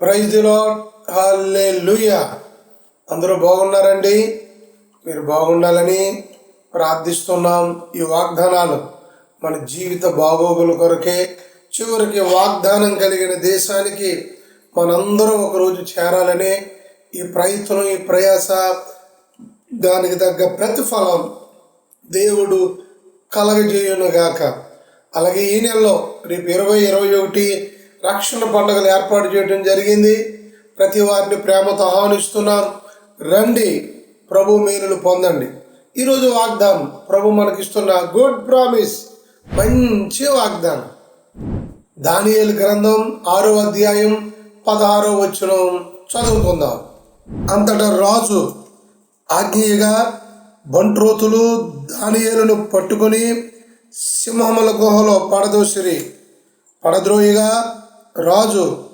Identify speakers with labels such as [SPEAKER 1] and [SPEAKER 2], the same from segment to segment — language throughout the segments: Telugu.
[SPEAKER 1] ప్రైజ్ ది లాడ్ లూయా అందరూ బాగున్నారండి? మీరు బాగుండాలని ప్రార్థిస్తున్నాం ఈ వాగ్దానాలు. మన జీవిత బాగోగుల కొరకే చివరికి వాగ్దానం కలిగిన దేశానికి మనందరం ఒకరోజు చేరాలని ఈ ప్రయత్నం ఈ ప్రయాస దానికి తగ్గ ప్రతిఫలం దేవుడు కలగజేయునుగాక. అలాగే ఈ నెలలో రేపు ఇరవై ఇరవై ఒకటి రక్షణ పండుగలు ఏర్పాటు చేయడం జరిగింది. ప్రతి వారిని ప్రేమతో ఆహ్వానిస్తున్నాం. రండి ప్రభు మేలులు పొందండి. ఈరోజు వాగ్దానం ప్రభు మనకిస్తున్న గుడ్ ప్రామిస్ మంచి వాగ్దానం. దానియేలు గ్రంథం ఆరో అధ్యాయం పదహారో వచనం చదువుకుందాం. అంతటా రాజు ఆజ్ఞగా బంట్రోతులు దానియేలును పట్టుకొని సింహముల గుహలో పడదోసిరి. పడద్రోయిగా రాజు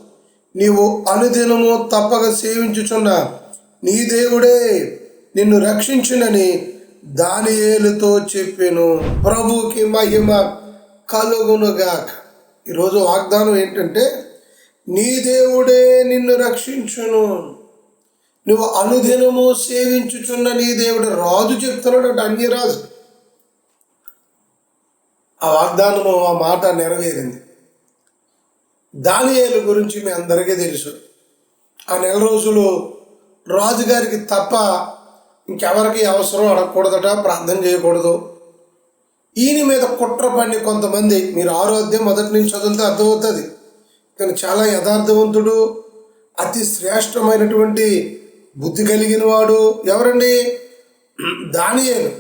[SPEAKER 1] నీవు అనుదినము తప్పక సేవించుచున్న నీ దేవుడే నిన్ను రక్షించునని దానియేలుతో చెప్పాను. ప్రభుకి మహిమ కలుగునుగాక. ఈరోజు వాగ్దానం ఏంటంటే నీ దేవుడే నిన్ను రక్షించును. నువ్వు అనుదినము సేవించుచున్న నీ దేవుడు రాజు చెప్తున్నాడు అంటే అన్యరాజు. ఆ వాగ్దానము ఆ మాట నెరవేరింది. దానియేలు గురించి మీ అందరికీ తెలుసు. ఆ నెల రోజులు రాజుగారికి తప్ప ఇంకెవరికి అవసరం అడగకూడదట ప్రార్థన చేయకూడదు. ఈయన మీద కుట్ర పడిన కొంతమంది మీరు ఆరోగ్యం మొదటి నుంచి చదివితే అర్థమవుతుంది. కానీ చాలా యథార్థవంతుడు అతి శ్రేష్టమైనటువంటి బుద్ధి కలిగిన వాడు ఎవరండి? దానియేలు.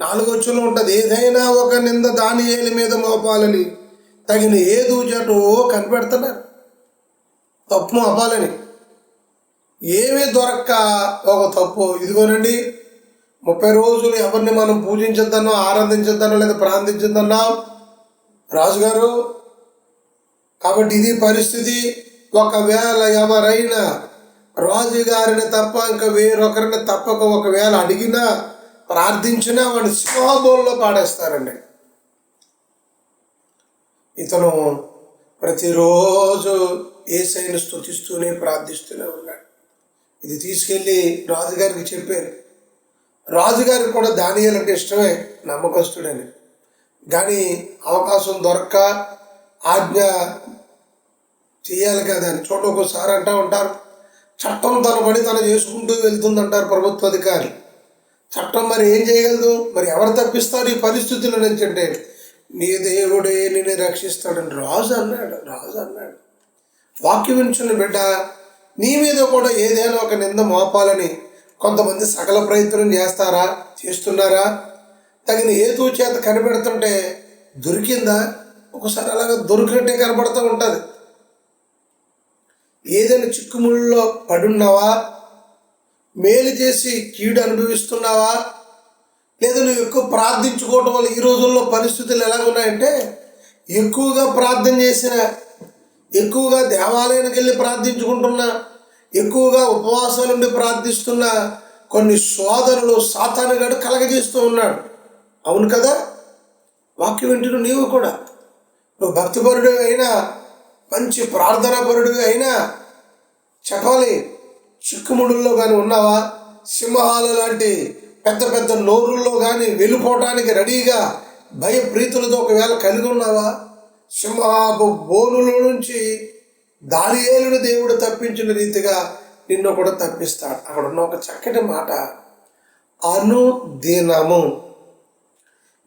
[SPEAKER 1] నాలుగు ఉంటుంది ఏదైనా ఒక నింద దానియేలు మీద మోపాలని. తగిన ఏ దూచటో కనిపెడుతున్నారు. తప్పు అవ్వాలని. ఏమీ దొరక్క ఒక తప్పు. ఇదిగోనండి ముప్పై రోజులు ఎవరిని మనం పూజించొద్దన్నా ఆరాధించొద్దన్నా లేదా ప్రార్థించొద్దన్నా రాజుగారు కాబట్టి ఇది పరిస్థితి. ఒకవేళ ఎవరైనా రాజుగారిని తప్ప ఇంకా వేరొకరిని తప్పక ఒకవేళ అడిగినా ప్రార్థించినా వాడిని సింహబోల్లో పాడేస్తారండి. ఇతను ప్రతిరోజు ఏసైను స్థుతిస్తూనే ప్రార్థిస్తూనే ఉన్నాడు. ఇది తీసుకెళ్ళి రాజుగారికి చెప్పారు. రాజుగారికి కూడా దానియాలంటే ఇష్టమే నమ్మకస్తుడని. కానీ అవకాశం దొరక్క ఆజ్ఞ చేయాలి కదా అని చోట ఒక్కోసారి అంటూ ఉంటారు. చట్టం తన పని తను చేసుకుంటూ వెళ్తుందంటారు ప్రభుత్వ అధికారి చట్టం మరి ఏం చేయగలదు? మరి ఎవరు తప్పిస్తారు ఈ పరిస్థితుల నుంచి అంటే నీ దేవుడే నిన్ను రక్షిస్తాడని రాజు అన్నాడు రాజు అన్నాడు. వాక్యం వింటున్న బిడ్డ నీ మీద కూడా ఏదైనా ఒక నింద మోపాలని కొంతమంది సకల ప్రయత్నం చేస్తారా చేస్తున్నారా? తగిన ఏతూ చేత కనిపెడుతుంటే దొరికిందా? ఒకసారి అలాగ దొరికినట్టే కనబడుతూ ఉంటుంది. ఏదైనా చిక్కుముళ్ళలో పడున్నావా? మేలు చేసి కీడు అనుభవిస్తున్నావా? లేదా నువ్వు ఎక్కువ ప్రార్థించుకోవటం వల్ల ఈ రోజుల్లో పరిస్థితులు ఎలా ఉన్నాయంటే ఎక్కువగా ప్రార్థన చేసిన ఎక్కువగా దేవాలయానికి వెళ్ళి ప్రార్థించుకుంటున్నా ఎక్కువగా ఉపవాసాలుండి ప్రార్థిస్తున్న కొన్ని సోదరులు సాతానుగాడు కలగజేస్తూ ఉన్నాడు. అవును కదా? వాక్యం వింటున్న నీవు కూడా. నువ్వు భక్తిపరుడు అయినా మంచి ప్రార్థనాపరుడు అయినా చెప్పాలి చిక్కుముడుల్లో కానీ ఉన్నావా? సింహాల లాంటి పెద్ద పెద్ద నోరుల్లో కానీ వెళ్ళిపోవటానికి రెడీగా భయప్రీతులతో ఒకవేళ కలిగి ఉన్నావా? సింహాపు బోనులో నుంచి దానియేలుని దేవుడు తప్పించిన రీతిగా నిన్ను కూడా తప్పిస్తాడు. అక్కడ ఉన్న ఒక చక్కటి మాట. అనుదినము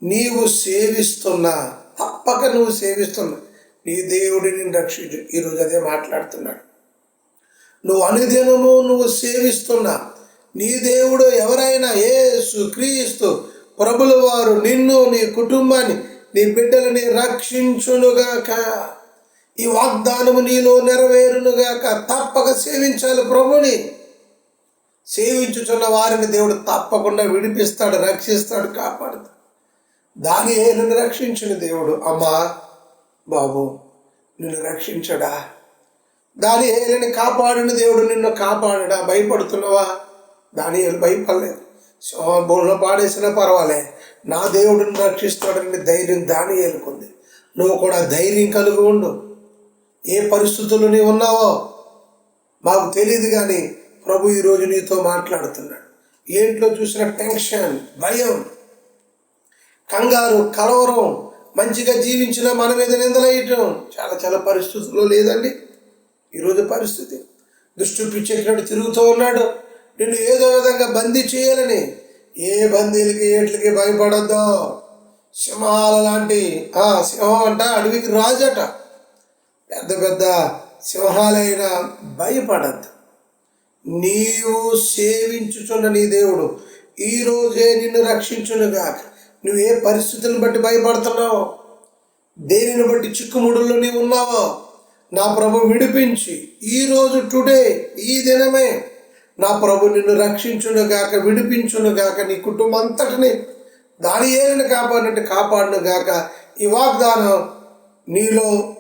[SPEAKER 1] నీవు సేవిస్తున్న తప్పక నువ్వు సేవిస్తున్న నీ దేవుడిని రక్షించు. ఈరోజు అదే మాట్లాడుతున్నాడు. నువ్వు అనుదినము నువ్వు సేవిస్తున్నా నీ దేవుడు ఎవరైనా ఏసు క్రీస్తు ప్రభుల వారు నిన్ను నీ కుటుంబాన్ని నీ బిడ్డలని రక్షించునుగాక. ఈ వాగ్దానము నీలో నెరవేరునుగాక. తప్పక సేవించాలి ప్రభుని. సేవించుచున్న వారిని దేవుడు తప్పకుండా విడిపిస్తాడు రక్షిస్తాడు కాపాడుతాడు. దాని ఏలను రక్షించిన దేవుడు అమ్మా బాబు నిన్ను రక్షించడా? దాని ఏలని కాపాడిన దేవుడు నిన్ను కాపాడడా? భయపడుతున్నావా? దాని భయపడలేదు. భూమిలో పాడేసినా పర్వాలే. నా దేవుడిని రక్షిస్తాడని ధైర్యం దాని ఏలుకుంది నువ్వు కూడా ధైర్యం కలిగి ఉండు. ఏ పరిస్థితుల్లో నీవు ఉన్నావో మాకు తెలియదు కానీ ప్రభు ఈరోజు నీతో మాట్లాడుతున్నాడు. ఏంట్లో చూసిన టెన్షన్ భయం కంగారు కలవరం మంచిగా జీవించిన మన మీద నిందలేయటం చాలా చాలా పరిస్థితుల్లో లేదండి. ఈరోజు పరిస్థితి. దుష్టు పిచ్చెక్కినట్టు తిరుగుతూ ఉన్నాడు. నిన్ను ఏదో విధంగా బందీ చేయాలని ఏ బందీలకి ఏట్లకి భయపడద్దో. సింహాల లాంటి ఆ సింహం అంట అడవికి రాజట. పెద్ద పెద్ద సింహాలైనా భయపడద్దు. నీవు సేవించుచున్న నీ దేవుడు ఈరోజే నిన్ను రక్షించునుగా నువ్వు ఏ పరిస్థితులను బట్టి భయపడుతున్నావు? దేనిని బట్టి చిక్కుముడుల్లో నీవు ఉన్నావో నా ప్రభు విడిపించి ఈరోజు టుడే ఈ దినమే నా ప్రభు నిన్ను రక్షించునుగాక విడిపించునుగాక నీ కుటుంబం అంతటిని దాని ఏలిని కాపాడినట్టు కాపాడునుగాక ఈ వాగ్దానం నీలో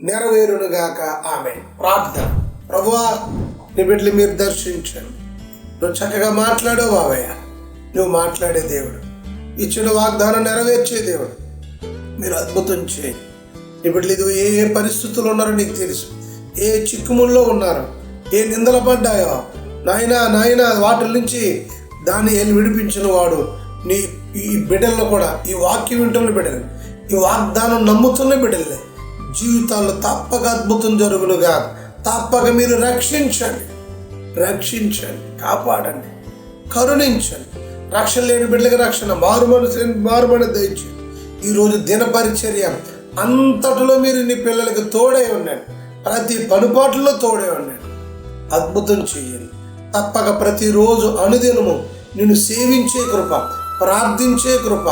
[SPEAKER 1] నెరవేరునుగాక ఆమె ప్రార్థన. ప్రభువా నీ బిడ్డలు మీరు దర్శించండి. నువ్వు చక్కగా మాట్లాడో బాబయ్య. నువ్వు మాట్లాడే దేవుడు. ఇచ్చిన వాగ్దానం నెరవేర్చే దేవుడు. మీరు అద్భుతం చేయండి. నీ బిడ్డలు ఇది ఏ ఏ పరిస్థితులు ఉన్నారో నీకు తెలుసు. ఏ చిక్కుముల్లో ఉన్నారో? ఏ నిందలు పడ్డాయో? నాయనా నాయనా వాటి నుంచి దాన్ని వెళ్ళి విడిపించిన వాడు. నీ ఈ బిడ్డల్లో కూడా ఈ వాక్యం వింటున్న బిడ్డలు. ఈ వాగ్దానం నమ్ముతున్న బిడ్డలే. జీవితాల్లో తప్పక అద్భుతం జరుగునుగా. తప్పక మీరు రక్షించండి. రక్షించండి కాపాడండి కరుణించండి. రక్షణ లేని బిడ్డలకి రక్షణ మారు మనసు మారుమని మారు మన ఈరోజు దినపరిచర్య అంతటిలో మీరు నీ పిల్లలకి తోడై ఉండండి. ప్రతి పనుపాట్లలో తోడై ఉండండి. అద్భుతం చేయండి. తప్పక ప్రతిరోజు అనుదినము నిన్ను సేవించే కృప ప్రార్థించే కృప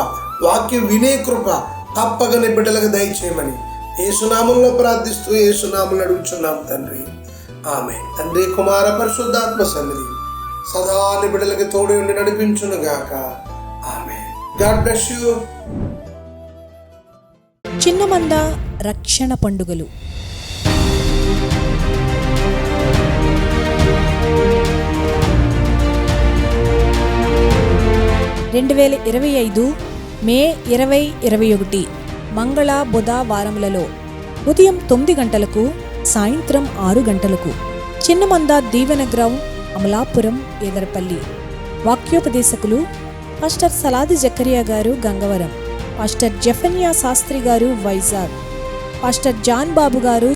[SPEAKER 1] వాక్యం వినే కృప తప్పక నీ బిడ్డలకు దయచేయమని ఏసునామంలో ప్రార్థిస్తూ ఏసునామంలో అడుగుచున్నాం తండ్రి. ఆమె తండ్రి కుమార పరిశుద్ధాత్మ సన్నిధి సదా నీ బిడ్డలకి తోడు ఉండి నడిపించును గాక. ఆమె గాడ్ బ్లెస్ యూ.
[SPEAKER 2] చిన్నమంద రక్షణ పండుగలు. రెండు వేల ఇరవై ఐదు మే ఇరవై ఇరవై ఒకటి మంగళ బుధ వారములలో ఉదయం తొమ్మిది గంటలకు సాయంత్రం ఆరు గంటలకు చిన్నమంద దీవెన అమలాపురం ఎదరపల్లి. వాక్యోపదేశకులు పాస్టర్ సలాది జకరియా గారు గంగవరం పాస్టర్ జఫన్యా శాస్త్రి గారు వైజాగ్ పాస్టర్ జాన్ బాబు గారు